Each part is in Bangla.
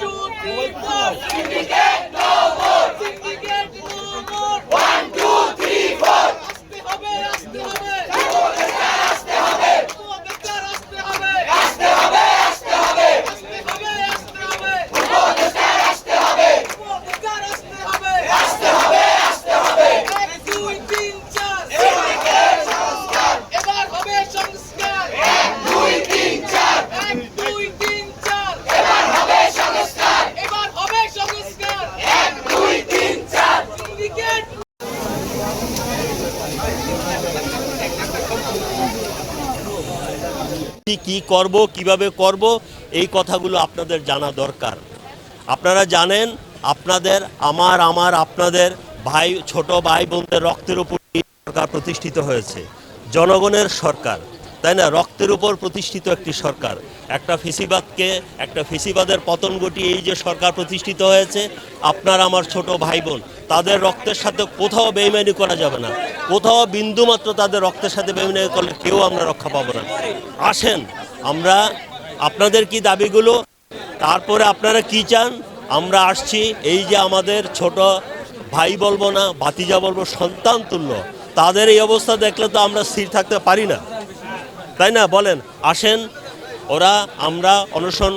祝们身体 কি কি করব, কীভাবে করব, এই কথাগুলো আপনাদের জানা দরকার। আপনারা জানেন, আপনাদের, আমার আমার, আপনাদের ভাই, ছোট ভাই বোনদের রক্তের উপর সরকার প্রতিষ্ঠিত হয়েছে। জনগণের সরকার, তাই না? রক্তের উপর প্রতিষ্ঠিত একটি সরকার। একটা ফেসিবাদকে, একটা ফেসিবাদের পতন ঘটিয়ে এই যে সরকার প্রতিষ্ঠিত হয়েছে, আপনার আমার ছোট ভাই বোন, তাদের রক্তের সাথে কোথাও বেইমানি করা যাবে না। কোথাও বিন্দুমাত্র তাদের রক্তের সাথে বেইমানি করলে কেউ আমরা রক্ষা পাবো না। আসেন, আমরা আপনাদের কি দাবিগুলো? তারপরে আপনারা কি চান? আমরা আসছি, এই যে আমাদের ছোট ভাই বলব না, ভাতিজা বলব, সন্তান তুল্য। তাদের এই অবস্থা দেখলে তো আমরা স্থির থাকতে পারি না। তাই না? বলেন, আসেন, ওরা আমরা অনশন,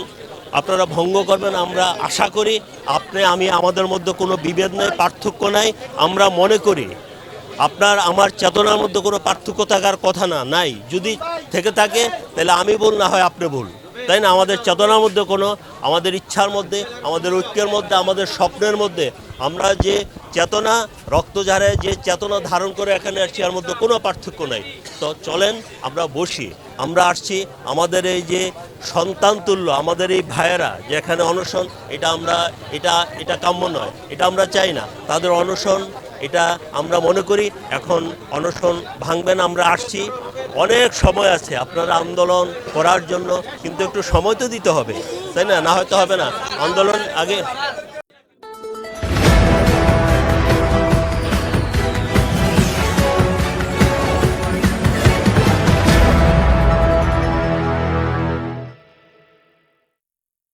আপনারা ভঙ্গ করবেন, আমরা আশা করি, আপনি, আমি, আমাদের মধ্যে কোনো বিভেদ নেই, পার্থক্য নাই, আমরা মনে করি। আপনার আমার চেতনার মধ্যে কোনো পার্থক্য থাকার কথা না, নাই। যদি থেকে থাকে, তাহলে আমি ভুল, না হয় আপনি ভুল। তাই না? আমাদের চেতনার মধ্যে কোনো, আমাদের ইচ্ছার মধ্যে, আমাদের ঐক্যের মধ্যে, আমাদের স্বপ্নের মধ্যে, আমরা যে চেতনা রক্তঝারে যে চেতনা ধারণ করে এখানে আসছি, এর মধ্যে কোনো পার্থক্য নাই। তো চলেন, আমরা বসি। আমরা আসছি আমাদের এই যে সন্তান তুল্য আমাদের এই ভাইয়েরা, যে এখানে অনশন, এটা আমরা, এটা এটা কাম্য নয়। এটা আমরা চাই না। তাদের অনশন এটা আমরা মনে করি, এখন অনশন ভাঙবেন আমরা আসছি। অনেক সময় আছে, আপনারা আন্দোলন করার জন্য কিন্তু একটু সময় তো দিতে হবে, তাই না? না হয়তো হবে না। আন্দোলন আগে